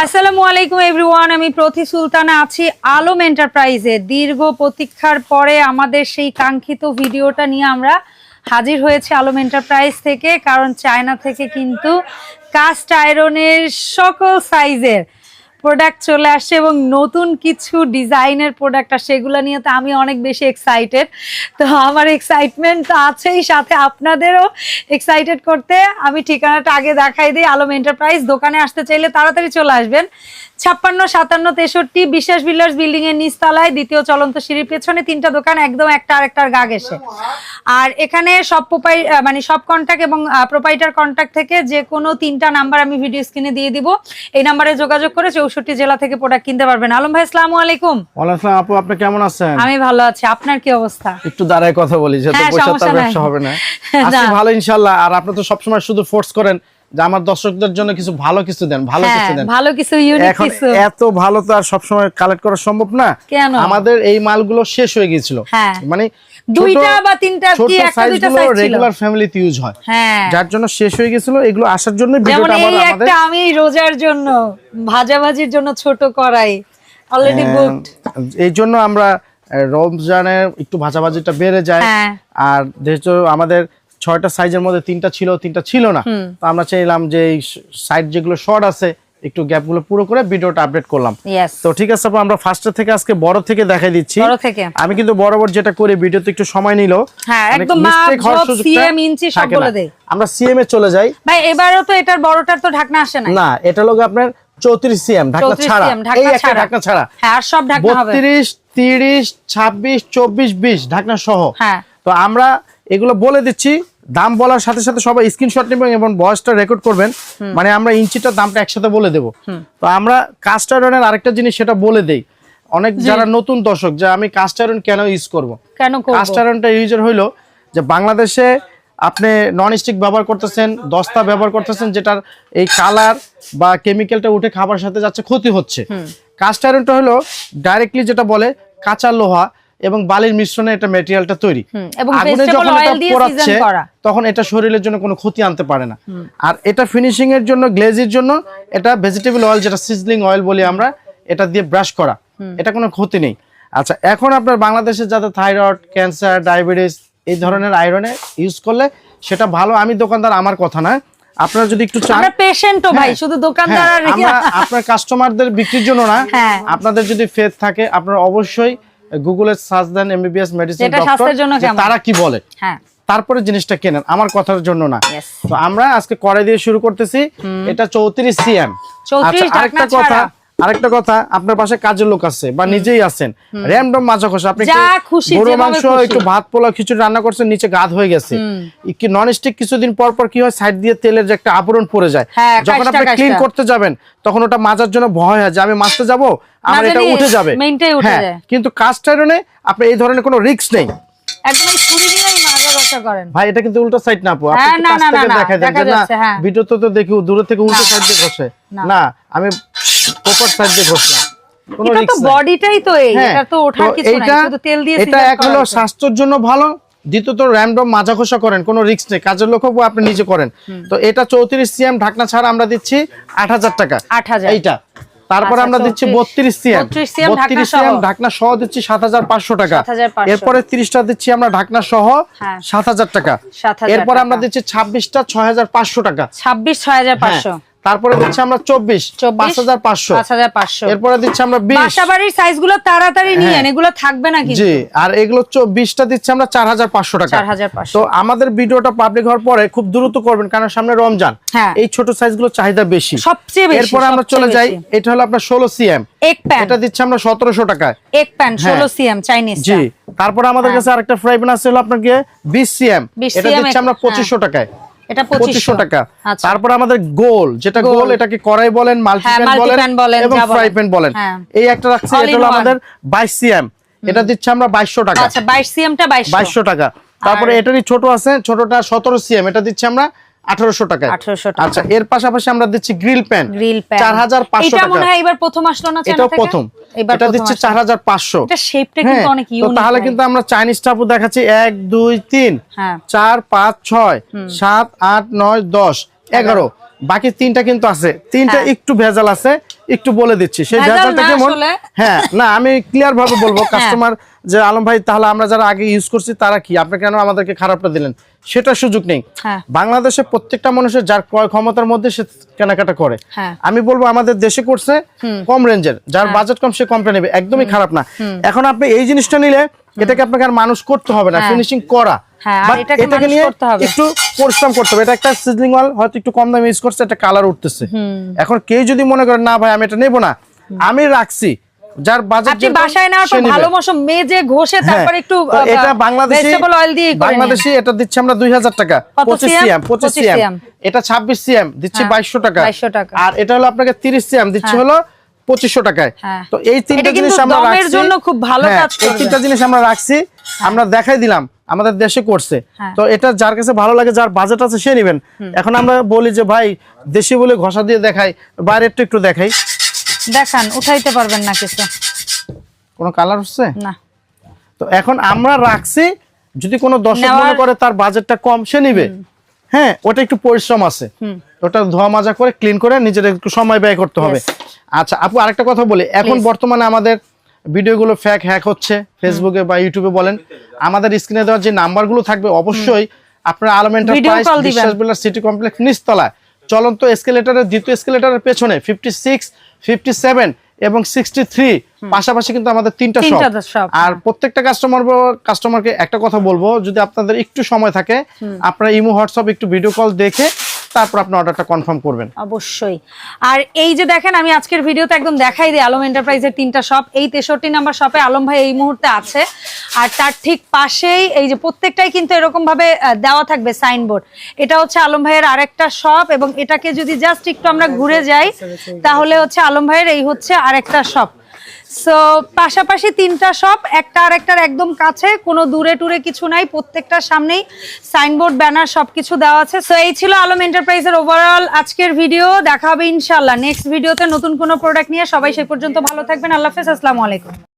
আসসালামু আলাইকুম এভরিওয়ান, আমি প্রতি সুলতানা আছি আলম এন্টারপ্রাইজে। দীর্ঘ প্রতীক্ষার পরে আমাদের সেই কাঙ্ক্ষিত ভিডিওটা নিয়ে আমরা হাজির হয়েছে আলম এন্টারপ্রাইজ থেকে, কারণ চায়না থেকে কিন্তু কাস্ট আয়রনের সকল সাইজের প্রোডাক্ট চলে আসছে এবং নতুন কিছু ডিজাইনের প্রোডাক্ট আর সেগুলো নিয়ে তো আমি অনেক বেশি এক্সাইটেড তো আমার এক্সাইটমেন্ট তো আছেই সাথে আপনাদেরও। এক্সাইটেড করতে আমি ঠিকানাটা আগে দেখাই দিই, আলম এন্টারপ্রাইজ দোকানে আসতে চাইলে তাড়াতাড়ি চলে আসবেন। ছাপ্পান্ন সাতান্ন তেষট্টি বিশ্বাস বিল্ডার্স বিল্ডিং এর নিচতলায় দ্বিতীয় চলন্ত সিঁড়ির পেছনে তিনটা দোকান একদম একটা আর আরেকটার গা গেছে আর এখানে সব প্রোপাই মানে সব কন্ট্যাক্ট এবং প্রোপাইটার কন্ট্যাক্ট থেকে যে কোনো তিনটা নাম্বার আমি ভিডিও স্ক্রিনে দিয়ে দিব। এই নাম্বারে যোগাযোগ করে চৌষট্টি জেলা থেকে প্রোডাক্ট কিনতে পারবেন। আলম ভাই আসসালামু আলাইকুম। ওয়ালাইকুম আপু আপনি কেমন আছেন? আমি ভালো আছি। আপনার কি অবস্থা? একটু দাঁড়ায় কথা বলি যেহেতু হ্যাঁ, পয়সা তার ব্যবসা হবে না। আজকে ভালো ইনশাল্লাহ আর আপনি তো সবসময় শুধু ফোর্স করেন যে আমার দর্শকদের জন্য কিছু ভালো কিছু দেন ভালো হ্যাঁ কিছু দেন। ভালো কিছু ইউনিক কিছু। এত ভালো তো আর সবসময় কালেক্ট করা সম্ভব না। কেন? আমাদের এই মালগুলো শেষ হয়ে গিয়েছিল। হ্যাঁ। মানে দুইটা বা তিনটা কি একটা দুইটা সাইজ ছিল? রেগুলার ফ্যামিলিতে ইউজ হয়। যার জন্য শেষ হয়ে গেছিল এগুলো আসার জন্য ভিডিওটা এই আমাদের একটা আমি রোজার জন্য ভাজাভাজির জন্য ছোট করাই অলরেডি বুকড এই জন্য আমরা রমজানের একটু ভাজাভাজিটা বেড়ে যায়। আর যেহেতু আমাদের ছয়টা সাইজের মধ্যে তিনটা ছিল তিনটা ছিল না। তো আমরা চাইলাম যে এই সাইড যেগুলো শর্ট আছে একটু গ্যাপগুলো পুরো করে ভিডিওটা আপডেট করলাম। তো ঠিক আছে আপু, আমরা ফার্স্টে থেকে আজকে বড় থেকে দেখাই দিচ্ছি। বড় থেকে। আমি কিন্তু বরাবর যেটা করি ভিডিওতে একটু সময় নিল হ্যাঁ, দেয়। আমরা সিএম এ চলে যাই। ভাই এবারও তো এটার বড়টার তো ঢাকনা আসে না না এটা লোক আপনার চৌত্রিশ সিএম ঢাকনা ছাড়া। এই একটা ঢাকনা ছাড়া। হ্যাঁ আর সব ঢাকনা হবে। বত্রিশ তিরিশ ছাব্বিশ চব্বিশ বিশ ঢাকনা সহ। হ্যাঁ। তো আমরা এগুলো বলে দিচ্ছি দাম বলার সাথে সাথে সবাই স্ক্রিনশট নেবেন এবং বয়সটা রেকর্ড করবেন। মানে আমরা ইঞ্চিটার দামটা একসাথে বলে দেব। তো আমরা কাস্ট আয়রনের আরেকটা জিনিস সেটা বলে দেই। অনেক যারা নতুন দর্শক যে আমি কাস্ট আয়রন কেন ইউজ করব? কেন করব? কাস্ট আয়রনটা ইউজের হইল যে বাংলাদেশে আপনি নন স্টিক ব্যবহার করতেছেন দস্তা ব্যবহার করতেছেন যেটার এই কালার বা কেমিক্যালটা উঠে খাবার সাথে যাচ্ছে ক্ষতি হচ্ছে। কাস্ট আয়রনটা হলো ডাইরেক্টলি যেটা বলে কাঁচা লোহা এবং বালির মিশ্রণে এটা ম্যাটেরিয়ালটা তৈরি। আগুনে যখন এটা পোড়াচ্ছে তখন এটা শরীরের জন্য কোনো ক্ষতি আনতে পারে না। আর এটা ফিনিশিং এর জন্য গ্লেজির জন্য এটা ভেজিটেবল অয়েল যেটা সিজলিং অয়েল বলি আমরা এটা দিয়ে ব্রাশ করা। এটা কোনো ক্ষতি নেই। আচ্ছা এখন আপনার বাংলাদেশে যাদের থাইরয়েড ক্যান্সার ডায়াবেটিস এই ধরনের আয়রনে ইউজ করলে সেটা ভালো। আমি দোকানদার আমার কথা না। আপনারা যদি একটু চান আমরা পেশেন্টও ভাই হ্যাঁ, শুধু দোকানদার হ্যাঁ, আর আমরা আপনার কাস্টমারদের বিক্রির জন্য না। হ্যাঁ। আপনাদের যদি ফেথ থাকে আপনারা অবশ্যই গুগলে সার্চ দেন এমবিবিএস মেডিসিন। তারা কি বলে? হ্যাঁ। তারপরে জিনিসটা কেনেন? আমার কথার জন্য না। তো আমরা আজকে কড়াই দিয়ে শুরু করতেছি। এটা চৌত্রিশ সিএম 34 আরেকটা কথা। আরেকটা কথা আপনার পাশে কাজের লোক আছে বা নিজেই আছেন। র্যান্ডম মাছ খসা আপনি গরু মাংস একটু ভাত পোলা খিচুড়ি রান্না করছেন নিচে গাদ হয়ে গেছে। কি নন স্টিক কিছুদিন পর পর কি হয়? সাইড দিয়ে তেলের যে একটা আবরণ পড়ে যায়। হ্যাঁ, যখন আপনি ক্লিন করতে যাবেন তখন ওটা মাজার জন্য ভয় হয় যে আমি মাছতে যাব? আমার এটা উঠে যাবে। হ্যাঁ কিন্তু কাস্ট আয়রনে আপনি এই ধরনের কোনো রিস্ক নেই। একদম ছুরি দিয়েই মাজা রসা করেন। ভাই এটা কিন্তু উল্টো সাইড না আপু। আপনি হ্যাঁ, একটু না, কাছ থেকে না, না, দেন দেখা যে না যাচ্ছে। তো দেখি দূরে থেকে উল্টো সাইড দিয়ে বসে না। না আমি প্রপার সাইড দিয়ে বসলাম কোনো এটা তো বডিটাই তো এই হ্যাঁ, এটা তো ওঠার কিছু নাই শুধু তেল দিয়ে এটা এক হলো স্বাস্থ্যের জন্য ভালো দ্বিতীয়ত র্যান্ডম মাজা খোসা করেন কোনো রিস্ক নেই। কাজের লোক আপনি নিজে করেন। তো এটা চৌত্রিশ সিএম ঢাকনা ছাড়া আমরা দিচ্ছি আট হাজার টাকা। 8,000 এইটা। তারপর আমরা দিচ্ছি 34 বত্রিশ সিএম 32 CM ঢাকনা বত্রিশ সহ। সিএম ঢাকনা সহ দিচ্ছি সাত হাজার পাঁচশো টাকা। এরপরে তিরিশটা দিচ্ছি আমরা ঢাকনা সহ হ্যাঁ। সাত হাজার টাকা। 7,000 এরপর আমরা দিচ্ছি ছাব্বিশটা ছয় হাজার পাঁচশো টাকা। ছাব্বিশ ছয় হাজার হ্যাঁ। পাঁচশো। তারপরে দিচ্ছি আমরা চব্বিশ পাঁচ হাজার পাঁচশো। পাঁচ হাজার পাঁচশো। এরপরে দিচ্ছি আমরা বিশ। বাড়ির সাইজগুলো তাড়াতাড়ি নিয়েন হ্যাঁ। এগুলো থাকবে না জি আর এগুলো বিশটা দিচ্ছে আমরা চার হাজার পাঁচশো টাকা। তো আমাদের ভিডিওটা পাবলিক হওয়ার পরে খুব দ্রুত করবেন কারণ সামনে রমজান। হ্যাঁ। এই ছোট সাইজগুলো চাহিদা বেশি। সবচেয়ে এরপরে আমরা চলে যাই এটা হলো আপনার ষোলো সিএম। এক প্যান। এটা দিচ্ছে আমরা সতেরোশো টাকায়। এক প্যান হ্যাঁ। ষোলো সিএম চাইনিজ জি তারপর আমাদের কাছে আরেকটা ফ্রাই প্যান আছে হলো আপনার গিয়ে বিশ সিএম। 20 এটা দিচ্ছে আমরা। পঁচিশশো টাকায়। এটা টাকা। আচ্ছা। তারপর আমাদের গোল যেটা গোল। এটাকে কড়াই বলেন মাল্টিপ্যান হ্যাঁ, বলেন বলেন, এবং ফ্রাই প্যান বলেন। হ্যাঁ। এই একটা রাখছি এটা হলো আমাদের সিএম। এটা দিচ্ছে আমরা টাকা। আচ্ছা সিএমটা টাকা। তারপরে এটারই ছোট আছে ছোটটা সতেরো সিএম। এটা দিচ্ছি আমরা আঠারোশো টাকা। আচ্ছা এর পাশাপাশি আমরা দিচ্ছি গ্রিল প্যান। Grill pan. চার হাজার পাঁচশো টাকা। এবার প্রথম আসলো না চায়না প্রথম। এটা প্রথম চার হাজার পাঁচশো। এটা শেপটা কিন্তু অনেক তো ইউনিক তাহলে কিন্তু আমরা চাইনিজ টাপু দেখাচ্ছি। এক দুই তিন হ্যাঁ। চার পাঁচ ছয় সাত আট নয় দশ এগারো। বাকি তিনটা কিন্তু আছে। তিনটা হ্যাঁ। একটু ভেজাল আছে। একটু বলে দিচ্ছি। সেই ভেজাল ভেজালটা কেমন? হ্যাঁ না আমি ক্লিয়ার ভাবে বলব কাস্টমার যে আলম ভাই তাহলে আমরা যারা আগে ইউজ করছি তারা কি? আপনি কেন আমাদেরকে খারাপটা দিলেন? সেটা সুযোগ নেই। হ্যাঁ। বাংলাদেশে প্রত্যেকটা মানুষের যার ক্রয় ক্ষমতার মধ্যে সে কেনাকাটা করে। হ্যাঁ। আমি বলব আমাদের দেশে করছে কম রেঞ্জের। যার বাজেট কম সে কমটা নেবে একদমই খারাপ না। এখন আপনি এই জিনিসটা নিলে এটাকে আপনাকে আর মানুষ করতে হবে না। হ্যাঁ। ফিনিশিং করা। হ্যাঁ, আর এটাকে এটাকে করতে হবে। একটু পরিশ্রম করতে হবে। এটা একটা সিজলিং ওয়াল হয়তো একটু কম দামে ইউজ করছে একটা কালার উঠতেছে। এখন কেউ যদি মনে না ভাই আমি এটা নেব না। আমি রাখছি। যার বাজেট আপনি বাসায় নেওয়ার পর ভালো মতো মেজে ঘষে তারপর একটু এটা বাংলাদেশি ভেজিটেবল অয়েল দিয়ে করে বাংলাদেশি এটা দিচ্ছি আমরা দুই হাজার টাকা। কত পঁচিশ CM? সিএম পঁচিশ 25 সিএম। এটা ছাব্বিশ সিএম দিচ্ছি হ্যাঁ, বাইশশো টাকা। 2200 টাকা। আর এটা হলো আপনাকে তিরিশ সিএম দিচ্ছি হলো পঁচিশশো টাকায়। হ্যাঁ। তো এই তিনটা জিনিস আমরা রাখছি। হ্যাঁ, এই তিনটা জিনিস আমরা রাখছি। আমরা দেখাই দিলাম। আমাদের দেশে করছে। হ্যাঁ। তো এটা যার কাছে ভালো লাগে যার বাজেট আছে সে নেবেন। এখন আমরা বলি যে ভাই দেশি বলে ঘষা দিয়ে দেখাই বাইরেরটা একটু একটু দেখাই। দেখান উঠাইতে পারবেন না কিছু। কোনো কালার হচ্ছে? না। তো এখন আমরা রাখছি যদি কোনো দর্শক মনে করে তার বাজেটটা কম সে নিবে। হ্যাঁ ওটা একটু পরিশ্রম আছে। ওটা ধোয়া মাজা করে ক্লিন করে নিজের একটু সময় ব্যয় করতে হবে। আচ্ছা আপু আরেকটা কথা বলি। এখন বর্তমানে আমাদের ভিডিওগুলো ফ্যাক হ্যাক হচ্ছে ফেসবুকে বা ইউটিউবে বলেন। আমাদের স্ক্রিনে দেওয়ার যে নাম্বারগুলো থাকবে অবশ্যই আপনারা। বিশ্বাস বিলার সিটি কমপ্লেক্স নিচতলায়। চলন্ত এসকেলেটরের দ্বিতীয় এসকেলেটরের পেছনে ফিফটি সিক্স ফিফটি সেভেন এবং সিক্সটি থ্রি পাশাপাশি কিন্তু আমাদের তিনটা তিনটা শপ আর প্রত্যেকটা কাস্টমার কাস্টমারকে একটা কথা বলব যদি আপনাদের একটু সময় থাকে আপনারা ইমো হোয়াটসঅ্যাপ একটু ভিডিও কল দেখে তারপর আপনি অর্ডারটা কনফার্ম করবেন। অবশ্যই। আর এই যে দেখেন, আমি আজকের ভিডিওতে একদম দেখাই দিই আলম এন্টারপ্রাইজের তিনটা শপ এই তেষট্টি নাম্বার শপে আলম ভাই এই মুহূর্তে আছে। আর তার ঠিক পাশেই এই যে প্রত্যেকটাই কিন্তু এরকম ভাবে দেওয়া থাকবে সাইনবোর্ড এটা হচ্ছে আলম ভাইয়ের আরেকটা শপ এবং এটাকে যদি জাস্ট একটু আমরা ঘুরে যাই, তাহলে হচ্ছে আলম ভাইয়ের এই হচ্ছে আরেকটা শপ সো পাশাপাশি তিনটা শপ একটা আর একটার একদম কাছে, কোনো দূরে টুরে কিছু নাই, প্রত্যেকটার সামনেই সাইনবোর্ড ব্যানার সব কিছু দেওয়া আছে। সো এই ছিল আলম এন্টারপ্রাইজের ওভারঅল আজকের ভিডিও দেখা হবে ইনশাল্লাহ নেক্সট ভিডিওতে নতুন কোনো প্রোডাক্ট নিয়ে সবাই সে পর্যন্ত ভালো থাকবেন। আল্লাহ হাফেজ, আসসালামু আলাইকুম।